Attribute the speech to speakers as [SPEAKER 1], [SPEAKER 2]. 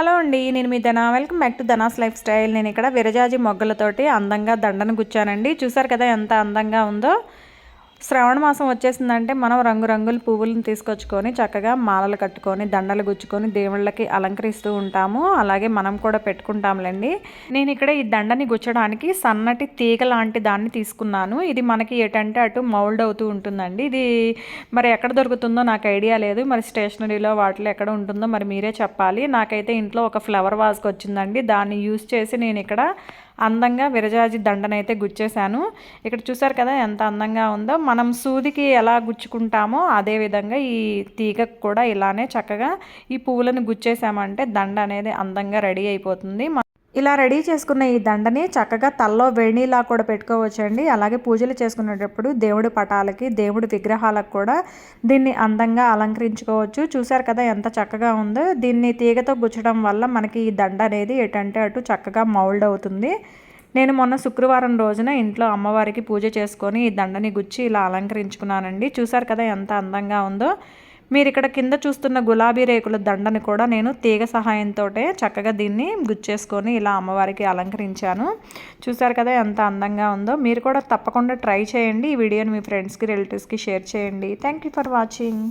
[SPEAKER 1] Hello అండి నేను మీ Dhana. Welcome back to Dhana's lifestyle. నేను ఇక్కడ విరజాజి మొగ్గలతోటి అందంగా దండను గుచ్చానండి. చూసారు కదా ఎంత అందంగా ఉందో? శ్రావణ మాసం వచ్చేసిందంటే మనం రంగురంగుల పువ్వులను తీసుకొచ్చుకొని చక్కగా మాలలు కట్టుకొని దండలు గుచ్చుకొని దేవుళ్ళకి అలంకరిస్తూ ఉంటాము. అలాగే మనం కూడా పెట్టుకుంటాంలేండి. నేను ఇక్కడ ఈ దండని గుచ్చడానికి సన్నటి తీగ లాంటి దాన్ని తీసుకున్నాను. ఇది మనకి ఏంటంటే అటు మౌల్డ్ అవుతూ ఉంటుందండి. ఇది మరి ఎక్కడ దొరుకుతుందో నాకు ఐడియా లేదు. మరి స్టేషనరీలో వాటిలో ఎక్కడ ఉంటుందో మరి మీరే చెప్పాలి. నాకైతే ఇంట్లో ఒక ఫ్లవర్ వాజ్కి వచ్చిందండి. దాన్ని యూస్ చేసి నేను ఇక్కడ అందంగా విరజాజి దండనైతే గుచ్చేశాను. ఇక్కడ చూసారు కదా ఎంత అందంగా ఉందో. మనం సూదికి ఎలా గుచ్చుకుంటామో అదే విధంగా ఈ తీగకు కూడా ఇలానే చక్కగా ఈ పువ్వులను గుచ్చేసామంటే దండ అనేది అందంగా రెడీ అయిపోతుంది. ఇలా రెడీ చేసుకున్న ఈ దండని చక్కగా తల్లో వేణిలా కూడా పెట్టుకోవచ్చండి. అలాగే పూజలు చేసుకునేటప్పుడు దేవుడి పటాలకి దేవుడి విగ్రహాలకు కూడా దీన్ని అందంగా అలంకరించుకోవచ్చు. చూశారు కదా ఎంత చక్కగా ఉందో. దీన్ని తీగతో గుచ్చడం వల్ల మనకి ఈ దండ అనేది ఎటంటే అటు చక్కగా మౌల్డ్ అవుతుంది. నేను మొన్న శుక్రవారం రోజున ఇంట్లో అమ్మవారికి పూజ చేసుకొని ఈ దండని గుచ్చి ఇలా అలంకరించుకున్నానండి. చూసారు కదా ఎంత అందంగా ఉందో. మీరు ఇక్కడ కింద చూస్తున్న గులాబీ రేకుల దండని కూడా నేను తీగ సహాయంతో చక్కగా దీన్ని గుచ్చేసుకొని ఇలా అమ్మవారికి అలంకరించాను. చూసారు కదా ఎంత అందంగా ఉందో. మీరు కూడా తప్పకుండా ట్రై చేయండి. ఈ వీడియోని మీ ఫ్రెండ్స్కి రిలేటివ్స్కి షేర్ చేయండి. Thank for watching.